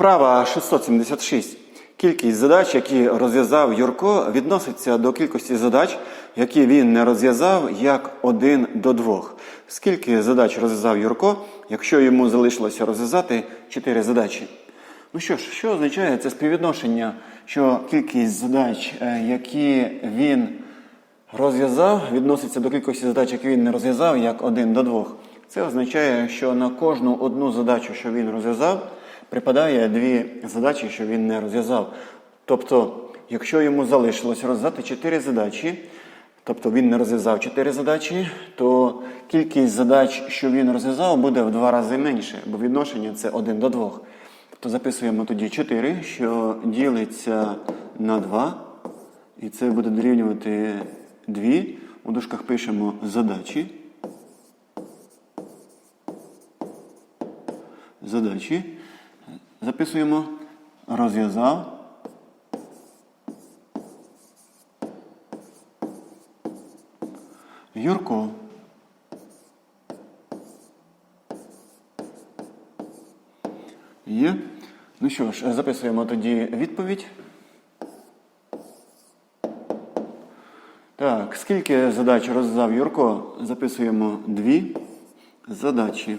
Вправа 676. Кількість задач, які розв'язав Юрко, відноситься до кількості задач, які він не розв'язав, як один до двох. Скільки задач розв'язав Юрко, якщо йому залишилося розв'язати 4 задачі? Ну що ж, що означає це співвідношення, що кількість задач, е, які він розв'язав, відноситься до кількості задач, які він не розв'язав, як один до двох. Це означає, що на кожну одну задачу, що він розв'язав, припадає дві задачі, що він не розв'язав. Тобто, якщо йому залишилось розв'язати чотири задачі, тобто він не розв'язав чотири задачі, то кількість задач, що він розв'язав, буде в два рази менше, бо відношення це один до двох. То записуємо тоді 4, що ділиться на 2. І це буде дорівнювати 2. У дужках пишемо задачі. Задачі. Записуємо розв'язав. Юрко. Є. Ну що ж, записуємо тоді відповідь. Так, скільки задач розв'язав Юрко? Записуємо дві задачі.